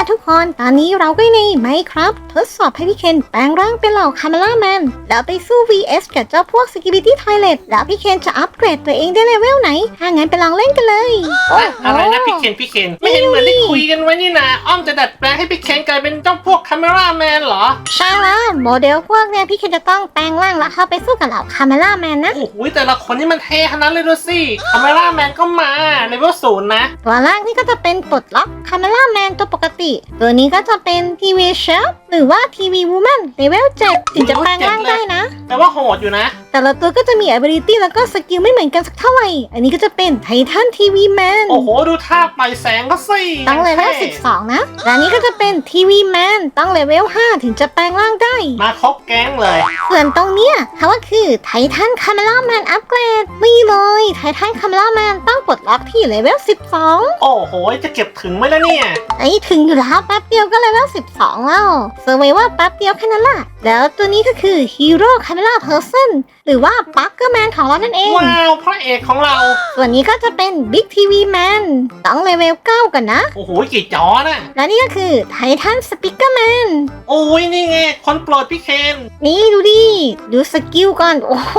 นะทุกคน ตอนนี้เราก็ในไหมครับ ทดสอบให้พี่เคนแปลงร่างเป็นเหล่าคาเมล่าแมน แล้วไปสู้ vs กับเจ้าพวก Security Toilet แล้วพี่เคนจะอัปเกรดตัวเองได้เลเวลไหน ถ้างั้นไปลองเล่นกันเลยโอ้โหอะไรนะพี่เคนพี่เคนไม่เห็นเหมือนได้คุยกันไว้นี่นะอ้อมจะดัดแปลงให้พี่เคนกลายเป็นเจ้าพวกคาเมราแมนเหรอ ใช่แล้วโมเดลพวกเนี้ยพี่เคนจะต้องแปลงร่างแล้วเข้าไปสู้กับเหล่าคาเมล่าแมนนะโอ้โหแต่ละคนนี่มันเท่ขนาดนั้นเลยดูสิคาเมราแมนก็มาเลเวลศูนย์นะตัวแรกนี่ก็จะเป็นปลดล็อกคาเมล่าแมนตัวปกติตัวนี้ก็จะเป็นทีวีเชฟ หรือว่าทีวีวูแมนเลเวล7ถึงจะแปลงร่างได้นะ แต่ว่าโหดอยู่นะ แต่ละตัวก็จะมี ability แล้วก็สกิลไม่เหมือนกันสักเท่าไหร่ อันนี้ก็จะเป็นไททันทีวีแมนโอ้โห ดูท่าปล่อยแสงก็สิต้องเลเวลท่12นะและอันนี้ก็จะเป็นทีวีแมนต้องเลเวล5ถึงจะแปลงร่างได้ มาครบแก๊งเลย ส่วนตรงเนี้ยเขาก็คือไททันคาเมล่าแมนอัปเกรดนี่เลยไททันคาเมล่าแมนต้องปลดล็อกที่เลเวล12โอ้โห จะเก็บถึงไหมล่ะเนี่ยไอ้ถึงอยู่แล้วแป๊บเดียวก็เลเวล12แล้วเซอร์ไวว่าแป๊บเดียวแค่นั้นแหละ แล้วตัวนี้ก็คือฮีโร่คาเมล่าเพอร์ซันหรือว่าปักเกอร์แมนของเรานั่นเอง ว้าวพระเอกของเรา ส่วนนี้ก็จะเป็นบิ๊กทีวีแมนต้องเลเวล9กันนะ โอ้โหกี่จอน่ะ และนี่ก็คือไททันสปิเกอร์แมน โอ้ยนี่ไงคนโปรดพี่เคน นี่ดูดิ ดูสกิลก่อน โอ้โห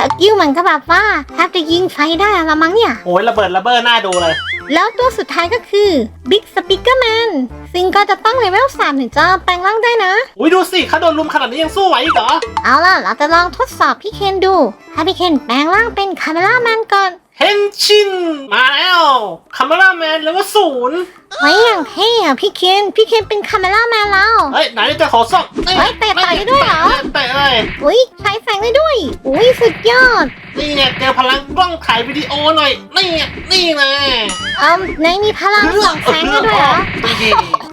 สกิลมันก็แบบว่าแทบจะยิงไฟได้ละมั้งเนี่ย โอ้ยระเบิดระเบ้อหน้าดูเลย แล้วตัวสุดท้ายก็คือบิ๊กสปิเกอร์แมนซึ่งก็จะต้องเลเวล3ถึงจะแปลงร่างได้นะ อุ้ยดูสิเขาโดนลุมขนาดนี้ยังสู้ไหวอีกเหรอ เอาล่ะ เราจะลองทดสอบพี่เคนดูให้พี่เคนแปลงร่างเป็นคาเมล่าแมนก่อน เฮนชิน มาแล้วคาเมราแมนเลเวลศูนย์ ไว้อย่างเท่อะพี่เคนพี่เคนเป็นคาเมล่าแมนแล้วเฮ้ยไหนจะขอซ่อมเฮ้ยเตะต่อยได้ด้วยเหรอเตะเลยอุ้ยใช้แสงได้ด้วย อุ้ยสุดยอด นี่ไงเจอพลังกล้องถ่ายวิดีโอหน่อย นี่ไงนี่นะเอ้าในมีพลังส่องแสงได้ด้วยเหรอดีดี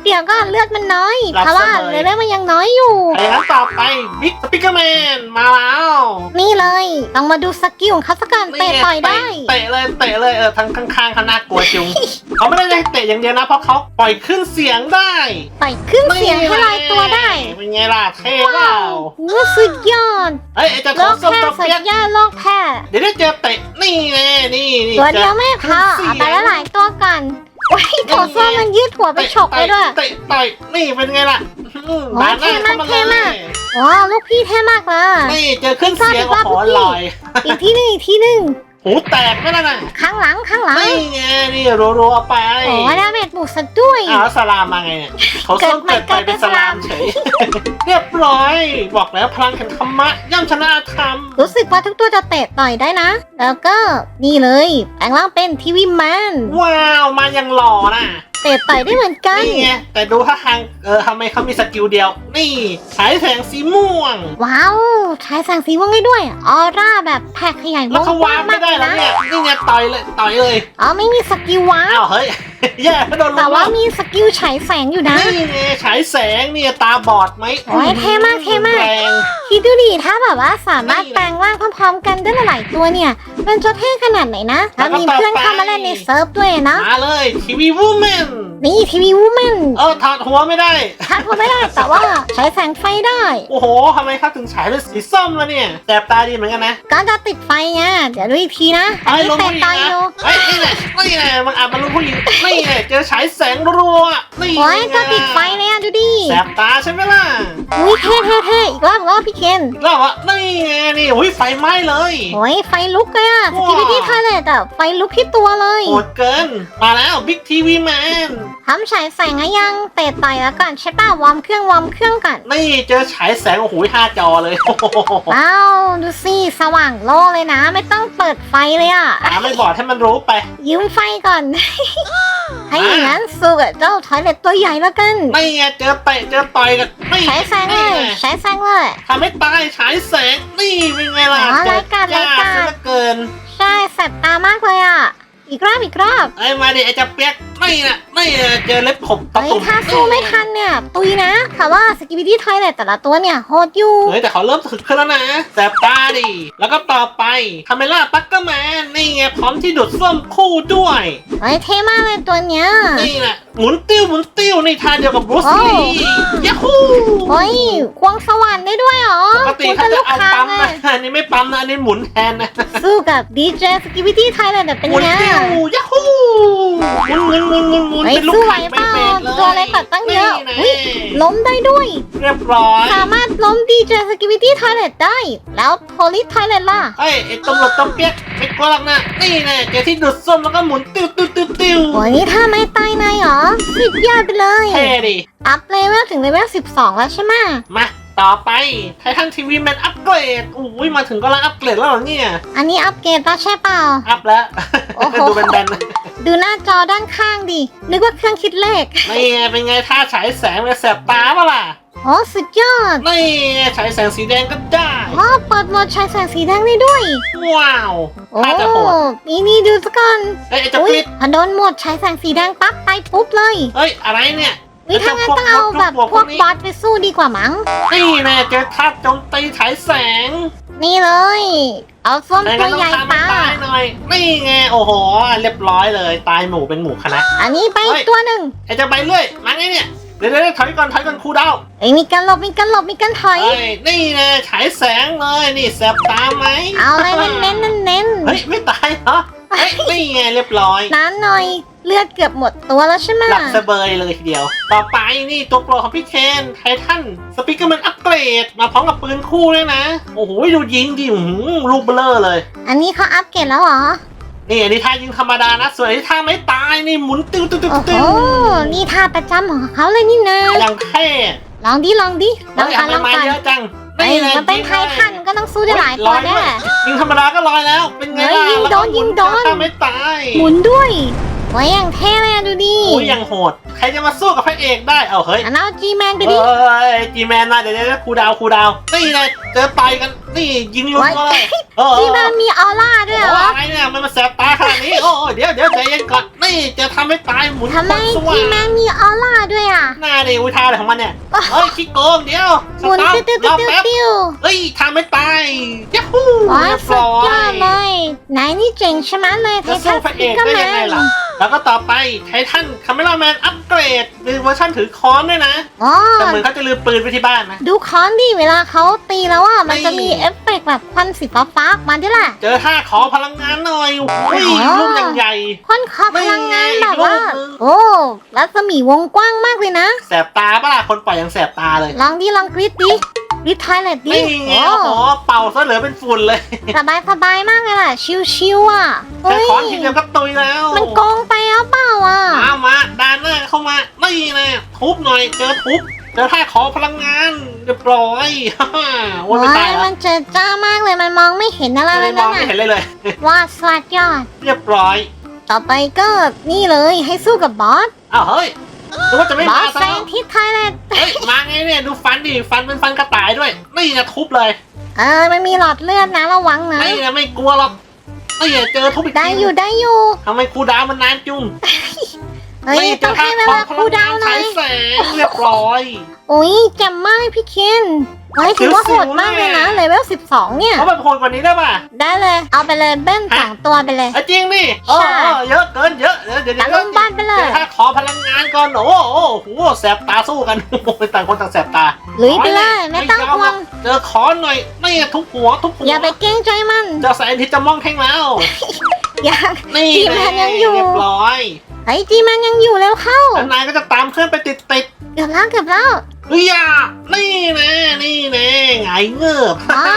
เดี๋ยวก็เลือดมันน้อยรับเพราะว่าเสมอเลเวลมันยังน้อยอยู่ไอ้นั้นต่อไปบิ๊กสปิเกอร์แมนมาแล้วนี่เลยต้องมาดูสกิลของเขาสักก่อนเตะต่อยได้เตะเลยเตะเลยเออทั้งข้างๆเขาน่ากลัวจุงเขาไม่ได้ให้เตะอย่างเดียวนะเพราะเขาปล่อยขึ้นเสียงได้ต่อยขึ้นเสียงให้ลอยตัวได้เป็นไงล่ะเท่เปล่าว้าวสุดยอดเฮ้ยไอ้เจ้าโลของกส้มแพ้ตัวสุดเปียกยอดโลกแพ้เดี๋ยวได้เจอเตะนี่ไงนี่นี่ตัวเดียวจอไม่พอขึ้นเอาเสีไปยงแล้วหลายตัวก่อนโอ้ยโถส้วมมันยืดหัวไปฉกไปด้วยเตะต่อยนี่เป็นไงล่ะอืมโอ้ยบานหน้าเท่เข้ามากมาเท่เลมากยว้าวลูกพี่เท่มากเลยนี่เจอขึ้นเสียงสวัสดีโอ้ครับโหลูกพี่ลอยอีกที่หนึ่งอีกที่หนึ่ง หูแตกไม่แล้วนะข้างหลังข้างหลังนี่ไงนี่รัวๆไปโอ้ยดาเมจบุกซะด้วยอ้าวแล้วสลามมาไงเนี่ยเขาส้มเกิเกิดดใหม่ไปเป็นสลามเฉยเรียบร้อย บอกแล้วพลังแห่งธรรมะย่อมชนะธรรมรู้สึกว่าทุกตัวจะเตะต่อยได้นะ แล้วก็นี่เลยแปลงร่างเป็นทีวีแมนว้าวมายังหล่อนะ เตะต่อยได้เหมือนกัน นี่ไงแต่ดูท่าทางเออทำไมเขามีสกิลเดียว นี่ฉายแสงสีม่วง ว้าวใช้แสงสีม่วงได้ด้วย ออร่าแบบแผ่ขยายวแล้วงเขากวาว้างงไม่มากได้เลยแล้วนะเนี่ยนี่ไงต่อยเลยต่อยเลยอ๋อไม่มีสกิลว้าวอ้าวเฮ้ย แย่ถ้าโดนลุแต่มว่าแล้วมีสกิลฉายแสงอยู่นะนี่ไงฉายแสงเนี่ยตาบอดไหมโอ้ยเท่มากเท่มาก แรงคิดดูดิถ้าแบบว่าสามารถนี่แปลงร่างพร้อมๆ กันได้หลายๆตัวเนี่ย มันจะเท่ขนาดไหนนะ แล้แล้ววก็มีเพื่อนต่อไปเข้ามาเล่นในเซิร์ฟด้วยนะมาเลยทีวีวูแมนนี่ทีวีวูแมนเออถอดหัวไม่ได้ทัดพอไม่ได้แต่ว่าใช้แสงไฟได้ โอ้โหทำไมเขาถึงฉายเป็นสีส้มแล้วเนี่ยแสบตาดีเหมือนกันนะก็จะติดไฟไงเดี๋ยวดูอีกทีนะอันไอ้นี้ลงเตะผู้หญิงต่อยนะอยู่ไอ้ยนี่แหละนี่แหละมันอาจมาลุมผู้หญิงนี่แหละเจอฉายแสงรัวๆนี่โอ้ยไงก็ติดไฟเลยอะดูดิแสบตาใช่ไหมล่ะอุ้ยเท่เท่เท่อีกรอบอีกรอบพี่เคนแล้วว่านี่ไงนี่อุ้ยไฟไหม้เลยโอ้ยไฟลุกเลยอะสว้าวกิลที่ทอยเลตอะไฟลุกที่ตัวเลยโหดเกินมาแล้วบิ๊กทีวีแมนทำฉายแสงให้ยังเตะต่อยแล้วก่อนใช่ป่ะวอร์มเครื่องวอร์มเครื่องก่อนนี่เจอฉายแสงโอ้โหห้าจอเลยโอ้โหว้าวดูสิสว่างโล่เลยนะ ไม่ต้องเปิดไฟเลยอะตาไม่บอดให้มันรู้ไป ยืมไฟก่อนให้อย่างนั้นสู้กับเจ้าทอยเลตตัวใหญ่แล้วกันนี่ไงเจอเตะเจอต่อยกันนี่ใช้แสงเลนี่ยไงใช้แสงเลยทำให้ตายฉายแสงนี่เป็นไงล่ะอ๋อเจอรายการจ้ารายการซะเหลือเกิน ใช่แสบตามากเลยอะอีกรอบอีกรอบไอ้ยมาดิไอ้เจะเปียก นี่นะนี่นะเจอเล็บขบตะเฮ้ยตุ่มถ้าสู้ไม่ทันเนี่ย ตุยนะแต่ว่าสกิบิดี้ทอยเลตแต่ละตัวเนี่ยโหดอยู่ เฮ้ยแต่เขาเริ่มถึกขึ้นแล้วนะแสบตาดิ แล้วก็ต่อไปคาเมล่าปักเกอร์แมนนี่ไงพร้อมที่ดูดซ่วมคู่ด้วย เฮ้ยเท่มากเลยตัวเนี้ย นี่แหละหมุนติ้วหมุนติ้วในท่าเดียวกับบรูซลียาฮูเฮ้ยควงสวรรค์ได้ด้วยเหรอปกติคุณเขาเป็นจะลูกเอาค้าปั๊มไงนะอันนี้ไม่ปั๊มนะอันนี้หมุนแทนนะสู้กับดีเจสกิวิตี้ไทยแลนด์เป็นหมุนไงติ้วอะยาฮูหมุนหมุนหมุนหมุนหมุนเฮ้ยเป็นลูกสู้ไหวไข่เปล่าเบสเลยตัวเล็กกว่าตั้งเยอะนี่อุ๊ยนะล้มได้ด้วย เรียบร้อยสามารถล้มดีเจสกิวิตี้ไทยแลนด์ได้ แล้วโพลิสไทยแลนด์ล่ะเอ้ยไอ้ตำรวจตำเปียกไม่กลัวหรอกนะนี่แน่เจอที่ดูดส้มแล้วก็หมุนติ้วติ้วติ้วติ้วโอ้ยนี่ถ้าไม่ตายในเหรอสุดยอดไปเลย เท่ดิอัพเลเวลถึงเลเวล12 แล้วใช่ไหมมาต่อไปไททันทีวีแมนอัปเกรดอุ้ยมาถึงก็ลังอัปเกรดแล้วเหรอเนี่ยอันนี้อัปเกรดแล้วใช่เปล่า อัพแล้ว โอ้โห ดูแบนๆนะ ดูหน้าจอด้านข้างดิ นึกว่าเครื่องคิดเลข นี่ไงเป็นไงท่าฉายแสงเลยแสบตาเปะล่ะโอ้สุดยอดนี่ไงฉายแสงสีแดงก็ได้ อ๋อเปิดโหมดใช้แสงสีแดงได้ด้วย ว้าวโอ้ท่าจะโหดนี่นี่ดูสักก่อนเอ้ยไอ้เจ้าอุ้กยริดพอโดนโหมดใช้แสงสีแดงปั๊บไปปุ๊บเลยเอ้ยอะไรเนี่ยวิถ้างั้นต้องเอาแบบพวกบอสไปสู้ดีกว่ามั้ง นี่แน่เจอท่าโจมตีฉายแสง นี่เลยเอาส้มไหนตัก็วต้อใหงญ่ทำมันปาตายหน่อย นี่ไงโอ้โห เรียบร้อยเลย ตายหมู่เป็นหมู่คณะ อันนี้ไปเฮ้ย ตัวหนึ่งไอ้เจะไปเรื่อย มาไงเนี่ยเดี๋ยวเดี๋ยวถอยก่อนถอยก่อนครูดาวเอ้ยมีการหลบมีการหลบมีการถอยเฮ้ยนี่ไงฉายแสงเลย นี่แสบตาไหมเอาเลยเน้นเน้นเน้นเน้นเฮ้ย ไม่ตายเหรอ เฮ้ยนี่ไงเรียบร้อย น้ำหน่อย เลือดเกือบหมดตัวแล้วใช่ไหมหลับสเบยเลยทีเดียว ต่อไปนี่ตัวโปรของพี่เคนไททันสปีกเกอร์มันอัปเกรด มาพร้อมกับปืนคู่เลยนะ โอ้โหดูยิงดิหืมลูกเบลอเลย อันนี้เขาอัปเกรดแล้วเหรอ นี่อันนี้ท่ายิงธรรมดานะ ส่วนอันนี้ท่าไม่ตายนี่หมุนติ้วติ้วติ้วโอ้โห ติ้วนี่ท่าประจำของเขาเลยนี่นะอย่างเท่ลองดิลองดิลองเฮ้ยกัเอานลมาองมากันเยอะจัง เอ้ยมันเป็นไททันก็ต้องสู้ได้หลายตัวเฮ้แน่ลอยด้วยยิงธรรมดาก็ลอยแล้ว เป็นไงเฮ้ยล่ะยิงแล้วโดก็นหมุยิงโดนท่าไม่ตาย หมุนด้วย โอ้ยอย่างเท่เลยอะดูดิโอ้ยยังโหด ใครจะมาสู้กับพระเอกได้ เอาเฮ้ยอันเอาจีแมนไปเฮ้ดิยจีแมนมาเดี๋ยวเดี๋ยวครูดาวครูดาวนี่ไงเจอต่อยกันนี่ยิงลุกเลยเออจีแมนมีออร่าด้วยเหรโอ้ออะไรเนี่ยมันมาแสบตาขนาดนี้โอ้เดี๋ยวเดี๋ยวใจเย็นก่อนนี่จะทำให้ตายหมุนทำไมคนสว่าจีงแมนมีออร่าด้วยอะหน้าดิวิทาอะไรของมันเนี่ยเฮ้ยขี้โกงเดี๋ยวหมุนสติ้วต๊ติ้อวปรติ้อวแป๊บติ้วเฮ้ยทำไม่ตายยัฮูโอ้ยเรียบสุดร้อยอดเลยไหนนี่เจ๋งใช่ไหมเลยไทจะทัสู้นพสระเอปิกกเกอร์ได้แมยังไงนล่ะ แล้วก็ต่อไปไททันคาเมล่าแมนอัปเกรดในเวอร์ชันถือค้อนด้วยนะ อ๋อ แต่เหมือนเขาจะลืมปืนไปที่บ้านนะ ดูค้อนดิเวลาเขาตีแล้วอะ มันจะไม่มีเอฟเฟกต์แบบควันสีฟ้าฟ้าๆออกมาด้วยแหละ เจอท่าขอพลังงานหน่อยโอ้ยอ๋อลูกอย่างใหญ่ควันขอพลังงานแบบว่าไม่อีกรูปนึงโอ้รัศมีวงกว้างมากเลยนะ แสบตาปะล่ะคนปล่อยยังแสบตาเลย ลองดิลองกรีดดิกรีดทอยเลตดินี่ไงโอ้โอ้โหเป่าซะเหลือเป็นฝุ่นเลย สบายสบายมากเลยล่ะชิวๆอะแค่เฮ้ยค้อนทีเดียวก็ตุยแล้ว มันโกง ทุบหน่อย เจอทุบเจอท่าขอพลังงานเรียบร้อยฮ่าฮ่าโอ้ยไม่ตายโอ้ยแล้วมันเจอจ้ามากเลยมันมองไม่เห็นอะไรเลไม่ยมอนะงไม่เห็นเลยเลยว่าสวัสดยอด เรียบร้อยต่อไปก็นี่เลยให้สู้กับบอส อ้าวเฮ้ยนึกว่าจะไม่บอมาสซะแซแล้วงที่ไทยแลนด์เฮ้ยมาไงเนี่ยดูฟันดิฟันเป็นฟันกระต่ายด้วยนี่นะทุบเลยเออมันมีหลอดเลือดนะระวังนะ นี่นะไม่กลัวหรอกนี่เจอทุบอีกได้ทีอยู่ได้อยู่ทำไมครูดาวมันนานจุง เฮ้ยนี่ต้องให้เวลาครูดาวหน่อยใช้แสงเรียบร้อยโอ้ยแจ่มมากพี่เคนเฮ้ยถือว่าโหดมากเลยนะเลเวล12 เนี่ยเขาแบบโหดกว่านี้ได้ป่ะ ได้เลย เอาไปเลยเบิ้ลสองตัวไปเลยไอ้จริงดิเออใช่เออเยอะเกินเยอะเดี๋ยวเดี๋ยวตะเดี๋ยวลุมบ้านไปเลเดี๋ยยวถ้าขอพลังงานก่อนโอ้โหโอ้โหแสบตาสู้กันโอ้โหต่างคนต่างแสบตาลุยไปเลยไม่ต้องยห่วงเจอขอหน่อยไม่ทุบหัวทุบหัวอย่าไปเกรงใจมันเจ้าแสงที่จะมองแท่งแล้วอย่านี่จีแมนยังอยู่เรียบร้อย ไอ้ยจีมันยังอยู่แล้วเข้า แล้วนายก็จะตามเพื่อนไปติดติดเกือบแล้วเกือบแล้วๆเฮ้ยอะนี่แน่นี่แน่ไงเงือบอ่า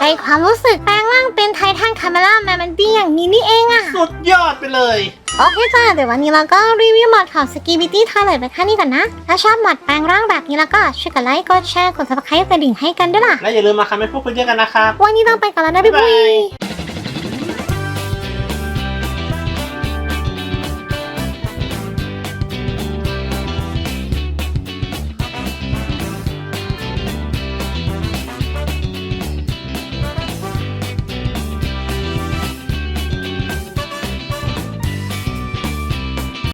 ในความรู้สึกแปลงร่างเป็นไททันคาเมล่าแมนมันดีอย่างนี้นี่เองอะ สุดยอดไปเลย โอเคจ้าเดี๋ยววันนี้เราก็รีวิวหมดของสกีบิตี้ทอยเลยไปแค่นี้ก่อนนะ ถ้าชอบหมดแปลงร่างแบบนี้แล้วก็ช่วยกดไลค์ กดแชร์ กด subscribe กระดิ่งให้กันด้วยล่ะ และอย่าลืมมาคำให้พวกคุณเยอะกันนะครับ วันนี้ต้องไปก่อนแล้วนะพี่บ๊ายปุ้บาย ย